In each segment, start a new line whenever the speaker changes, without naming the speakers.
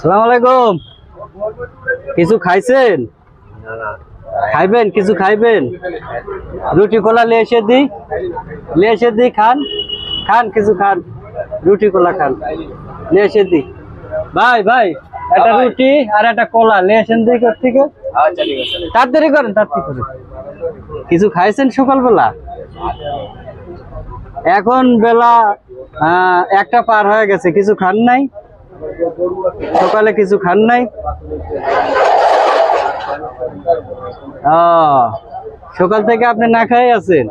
সালাম আলাইকুম কিছু খাইছেন? খাইবেন কিছু খাইবেন? রুটি কলা লিয়ে এসে দিই। লিয়ে এসে দিই খান। খান কিছু খান। রুটি কলা খান। লিয়ে এসে দিই। ভাই ভাই একটা রুটি আর একটা কলা লিয়ে এসেন দিই কোথা থেকে? তাড়াতাড়ি করেন তাড়াতাড়ি করেন? কিছু খাইছেন সকালবেলা? এখন বেলা একটা পার হয়ে গেছে কিছু খান নাই। সকালে কিছু খান নাই। সকাল থেকে আপনি না খাই আছেন?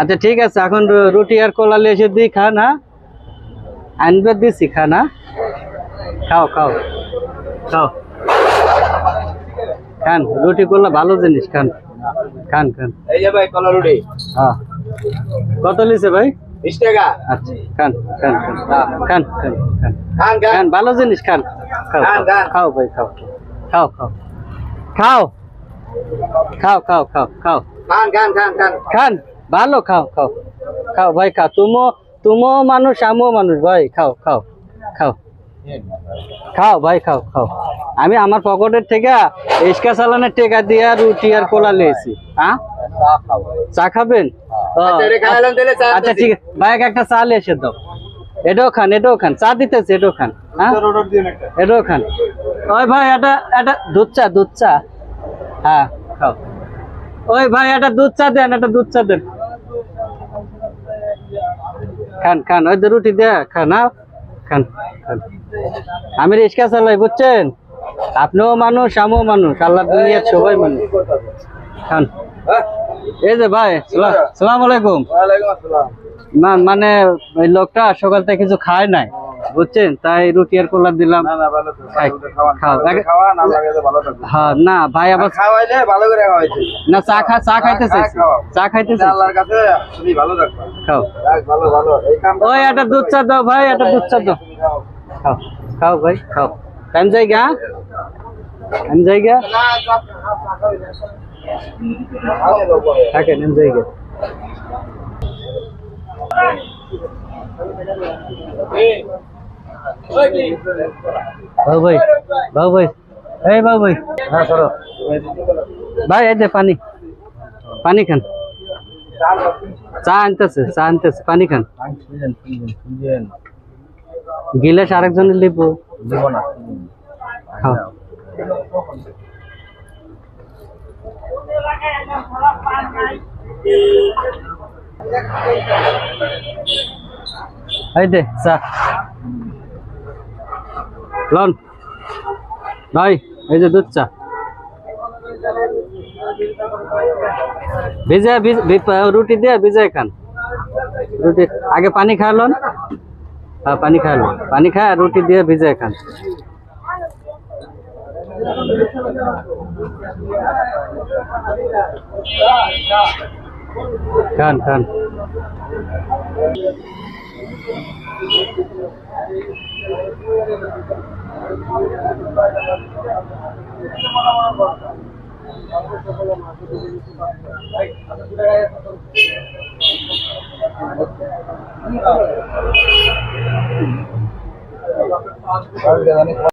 আচ্ছা ঠিক আছে এখন রুটি আর কলা এসে দিই খান হ্যাঁ? আনবে দিছি খান হ্যাঁ? খাও খাও খাও। খান রুটি করলে ভালো জিনিস খান। খান খান।
এই যে ভাই কলা রুটি।
হ্যাঁ। কত লিছে ভাই?
টাকা?
আচ্ছা খান খান খান খান খান খান। ভালো জিনিস খান। খাও খাও, ভাই খাও খাও খাও। খাও। খাও খাও খাও খাও।
খান খান খান খান।
খান ভালো খাও খাও। খাও ভাই খাও। তুমো তুমো মানুষ আমিও মানুষ ভাই খাও খাও খাও। খাও ভাই খাও খাও। আমি আমার পকেটের থেকে ইস্কা চালানের টেকা দিয়ে রুটি আর কোলা লিয়েছি হ্যাঁ চা খাবেন? ও,
আচ্ছা, এটা চা
আচ্ছা ঠিক আছে। ভাই একটা এসে দাও। এটাও খান এটাও খান। চা দিতেছে এটাও খান। হ্যাঁ? এটাও খান। ওই ভাই এটা এটা দুধ চা দুধ চা। হ্যাঁ খাও। ওই ভাই একটা দুধ চা দেন একটা দুধ চা দেন। খান খান। ওই রুটি দে খান হ্যাঁ? খান খান। আমি রিক্সা চালাই বুঝছেন? আপনিও মানুষ আমিও মানুষ। আল্লাহ দুনিয়ার সবাই মানুষ। খান। এই যে ভাই সালাম আলাইকুম। না মানে ওই লোকটা সকাল থেকে কিছু খায় নাই বুঝছেন? তাই রুটি আর কোলা দিলাম। হ্যাঁ না ভাই আবার
খাওয়াইলে ভালো করে খাওয়াইছি।
না চা খা চা খাইতে
চা
চাইছি চা খাইতে চাইছি
আল্লাহর কাছে তুমি ভালো থাকবা।
খাও।
ভালো ভালো। এই কাম
ওই একটা দুধ চা দাও ভাই একটা দুধ চা দাও। খাও। খাও ভাই খাও। টাইম যাই গা টাইম যাই গা থাকেন আমি যাই গা বাবু ভাই বাবু ভাই এই বাবু ভাই হ্যাঁ সরো। ভাই এই যে পানি। পানি খান। চা আনতেছে চা আনতেছে। পানি খান। গিলাস আরেকজনের লিব। খাও। এই চা লন। এই যে দুধ চা। ভিজা রুটি দিয়ে ভিজাই খান। রুটি আগে পানি খাওয়ালন হ্যাঁ পানি খাওয়ালো পানি খায় রুটি দিয়ে ভিজাই খান। Kan, kan. Baik,